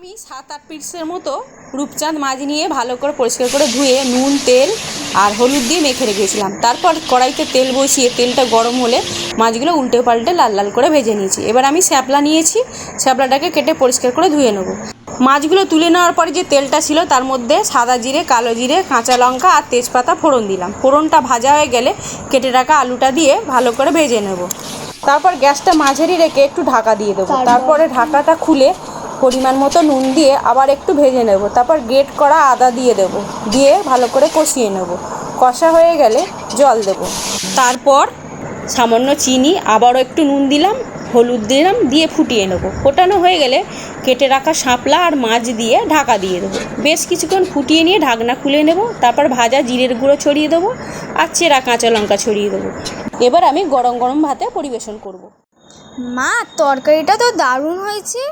আমি সাত আট পিসের মতো রূপচাঁদ মাছ নিয়ে ভালো করে পরিষ্কার করে ধুয়ে নুন তেল আর হলুদ দিয়ে মেখে রেখেছিলাম। তারপর কড়াইতে তেল বসিয়ে তেলটা গরম হলে মাছগুলো উল্টে পাল্টে লাল লাল করে ভেজে নিয়েছি। এবার আমি শ্যাপলা নিয়েছি শ্যাপলাটাকে কেটে পরিষ্কার করে ধুয়ে নেব। মাছগুলো তুলে নেওয়ার পরে যে তেলটা ছিল তার মধ্যে সাদা জিরে কালো জিরে কাঁচা লঙ্কা আর তেজপাতা ফোড়ন দিলাম। ফোড়নটা ভাজা হয়ে গেলে কেটে রাখা আলুটা দিয়ে ভালো করে ভেজে নেব। তারপর গ্যাসটা মাঝারি রেখে একটু ঢাকা দিয়ে দেবো। তারপরে ঢাকাটা খুলে পরিমাণ মতো নুন দিয়ে আবার একটু ভেজে নেব। তারপর গ্রেট করা আদা দিয়ে দেব। দিয়ে ভালো করে কষিয়ে নেব। কষা হয়ে গেলে জল দেব। তারপর সামান্য চিনি, আবারও একটু নুন দিলাম, হলুদ দিলাম, দিয়ে ফুটিয়ে নেব। ফোটানো হয়ে গেলে কেটে রাখা শাপলা আর মাছ দিয়ে ঢাকা দিয়ে দেবো। বেশ কিছুক্ষণ ফুটিয়ে নিয়ে ঢাকনা খুলে নেব। তারপর ভাজা জিরের গুঁড়ো ছড়িয়ে দেবো আর চেরা কাঁচা লঙ্কা ছড়িয়ে দেবো। এবার আমি গরম গরম ভাতে পরিবেশন করব। মা, তরকারিটা তো দারুণ হয়েছে।